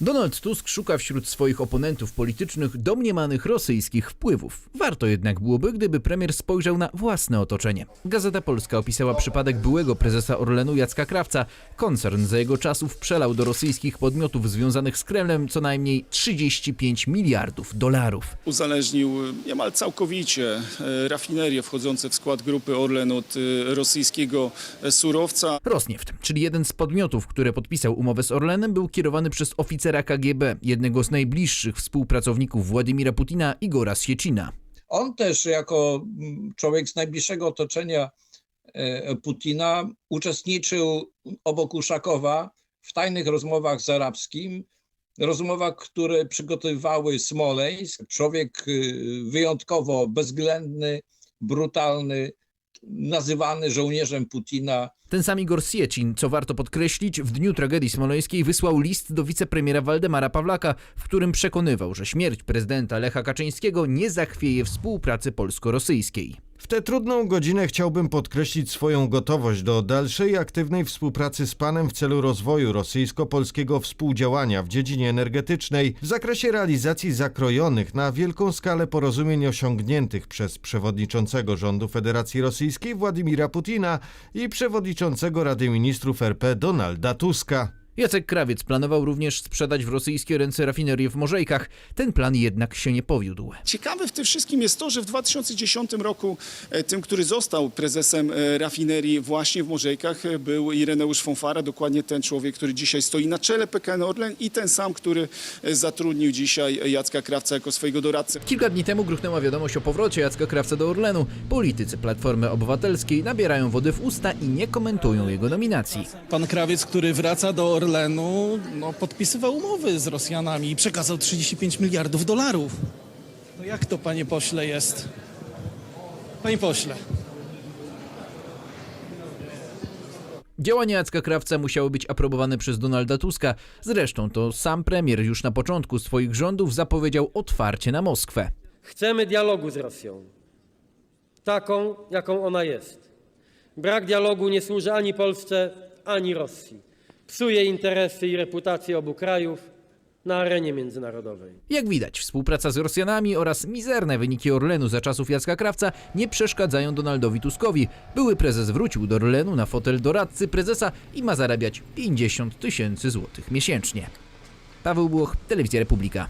Donald Tusk szuka wśród swoich oponentów politycznych domniemanych rosyjskich wpływów. Warto jednak byłoby, gdyby premier spojrzał na własne otoczenie. Gazeta Polska opisała przypadek byłego prezesa Orlenu Jacka Krawca. Koncern za jego czasów przelał do rosyjskich podmiotów związanych z Kremlem co najmniej 35 miliardów dolarów. uzależnił niemal całkowicie e, rafinerie wchodzące w skład grupy Orlen od e, rosyjskiego surowca. Rosnieft, czyli jeden z podmiotów, które podpisał umowę z Orlenem, był kierowany przez oficera KGB, jednego z najbliższych współpracowników Władimira Putina, Igora Siecina. On też jako mm, człowiek z najbliższego otoczenia e, Putina uczestniczył obok Uszakowa w tajnych rozmowach z arabskim, rozmowach, które przygotowywały Smoleńsk. Człowiek y, wyjątkowo bezwzględny, brutalny, nazywany żołnierzem Putina. Ten sam Igor Siecin, co warto podkreślić, w dniu tragedii smoleńskiej wysłał list do wicepremiera Waldemara Pawlaka, w którym przekonywał, że śmierć prezydenta Lecha Kaczyńskiego nie zachwieje współpracy polsko-rosyjskiej. W tę trudną godzinę chciałbym podkreślić swoją gotowość do dalszej aktywnej współpracy z Panem w celu rozwoju rosyjsko-polskiego współdziałania w dziedzinie energetycznej w zakresie realizacji zakrojonych na wielką skalę porozumień osiągniętych przez przewodniczącego rządu Federacji Rosyjskiej Władimira Putina i przewodniczącego Rady Ministrów RP Donalda Tuska. Jacek Krawiec planował również sprzedać w rosyjskie ręce rafinerię w Morzejkach. Ten plan jednak się nie powiódł. Ciekawe w tym wszystkim jest to, że w 2010 roku e, tym, który został prezesem e, rafinerii właśnie w Morzejkach e, był Ireneusz Fonfara, dokładnie ten człowiek, który dzisiaj stoi na czele PKN Orlen i ten sam, który zatrudnił dzisiaj Jacka Krawca jako swojego doradcę. Kilka dni temu gruchnęła wiadomość o powrocie Jacka Krawca do Orlenu. Politycy Platformy Obywatelskiej nabierają wody w usta i nie komentują jego nominacji. Pan Krawiec, który wraca do Orlenu, no, podpisywał umowy z Rosjanami i przekazał 35 miliardów dolarów. No jak to, panie pośle, jest? Panie pośle. Działania Jacka Krawca musiały być aprobowane przez Donalda Tuska. Zresztą to sam premier już na początku swoich rządów zapowiedział otwarcie na Moskwę. Chcemy dialogu z Rosją, taką, jaką ona jest. Brak dialogu nie służy ani Polsce, ani Rosji. Psuje interesy i reputację obu krajów na arenie międzynarodowej. Jak widać, współpraca z Rosjanami oraz mizerne wyniki Orlenu za czasów Jacka Krawca nie przeszkadzają Donaldowi Tuskowi. Były prezes wrócił do Orlenu na fotel doradcy prezesa i ma zarabiać 50 tysięcy złotych miesięcznie. Paweł Błoch, Telewizja Republika.